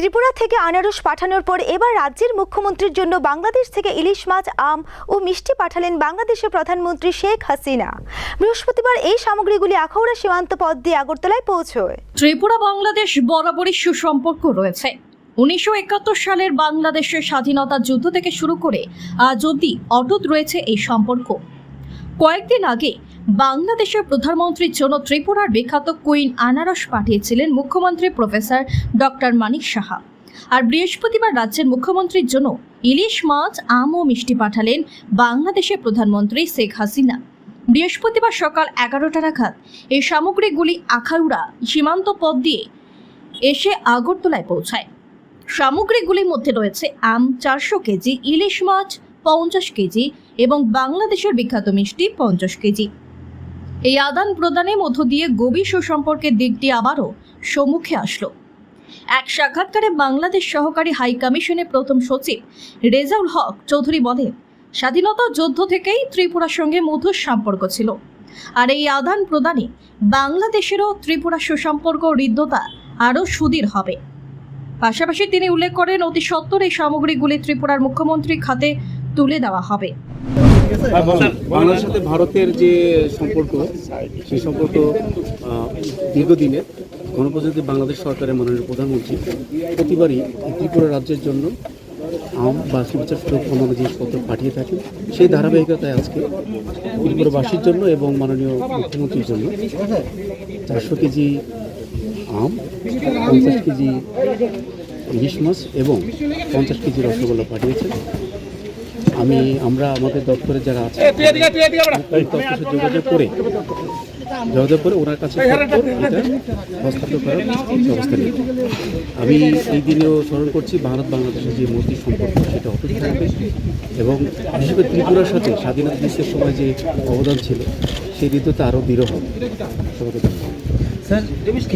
ত্রিপুরা থেকে আনারস পাঠানোর পর এবার রাজ্যের মুখ্যমন্ত্রীর জন্য বাংলাদেশ থেকে ইলিশ মাছ, আম ও মিষ্টি পাঠালেন বাংলাদেশের প্রধানমন্ত্রী শেখ হাসিনা। বৃহস্পতিবার এই সামগ্রীগুলি আখাউড়া সীমান্ত পথ দিয়ে আগরতলায় পৌঁছয়। ত্রিপুরা, বাংলাদেশ বরাবরই সুসম্পর্ক রয়েছে। উনিশশো একাত্তর সালের বাংলাদেশের স্বাধীনতা যুদ্ধ থেকে শুরু করে আজ অবধি অটুট রয়েছে এই সম্পর্ক। কয়েকদিন আগে বাংলাদেশের প্রধানমন্ত্রীর জন্য ত্রিপুরার বিখ্যাত কুইন আনারস পাঠিয়েছিলেন মুখ্যমন্ত্রী প্রফেসর ডক্টর মানিক সাহা। আর বৃহস্পতিবার রাজ্যের মুখ্যমন্ত্রীর জন্য ইলিশ মাছ, আম ও মিষ্টি পাঠালেন বাংলাদেশের প্রধানমন্ত্রী শেখ হাসিনা। বৃহস্পতিবার সকাল এগারোটা নাগাদ এই সামগ্রীগুলি আখাউড়া সীমান্ত পথ দিয়ে এসে আগরতলায় পৌঁছায়। সামগ্রীগুলির মধ্যে রয়েছে আম চারশো কেজি, ইলিশ মাছ পঞ্চাশ কেজি এবং বাংলাদেশের বিখ্যাত মিষ্টি পঞ্চাশ কেজি। এই আদান প্রদানের মধ্য দিয়ে গভীর সুসম্পর্কের দিকটি আবারও সম্মুখে আসলো। এক সাক্ষাৎকারে বাংলাদেশ সহকারী হাই কমিশনের প্রথম সচিব রেজাউল হক চৌধুরী বলেন, স্বাধীনতা যুদ্ধ থেকেই ত্রিপুরার সঙ্গে মধুর সম্পর্ক ছিল। আর এই আদান প্রদানে বাংলাদেশেরও ত্রিপুরা সুসম্পর্ক হৃদ্যতা আরও সুদীর হবে। পাশাপাশি তিনি উল্লেখ করেন, অতি সত্তর এই সামগ্রীগুলি ত্রিপুরার মুখ্যমন্ত্রী খাতে তুলে দেওয়া হবে। বাংলাদেশের সাথে ভারতের যে সম্পর্ক, সেই সম্পর্ক দীর্ঘদিনের গণপ্রজাতন্ত্রী বাংলাদেশ সরকারের মাননীয় প্রধানমন্ত্রী প্রতিবারই ত্রিপুরা রাজ্যের জন্য আম বা শুভেচ্ছা স্বরূপ অন্যান্য জিনিসপত্র পাঠিয়ে থাকেন। সেই ধারাবাহিকতায় আজকে ত্রিপুরাবাসীর জন্য এবং মাননীয় মুখ্যমন্ত্রীর জন্য চারশো কেজি আম, পঞ্চাশ কেজি ইলিশ মাছ এবং পঞ্চাশ কেজি রসগোল্লা পাঠিয়েছেন। আমি আমরা আমাদের দপ্তরে যারা আছে যোগাযোগ করে যোগাযোগ করে ওনার কাছে হস্তান্তর করার ব্যবস্থা নিই আমি এই দিনেও স্মরণ করছি ভারত বাংলাদেশের যে মৈত্রী সম্পর্ক সেটা অটুট থাকবে। এবং বিশেষ করে ত্রিপুরার সাথে স্বাধীনতা দিবসের সময় যে অবদান ছিল সেই হৃদয়তা আরও দৃঢ় হবে। সবাইকে ধন্যবাদ।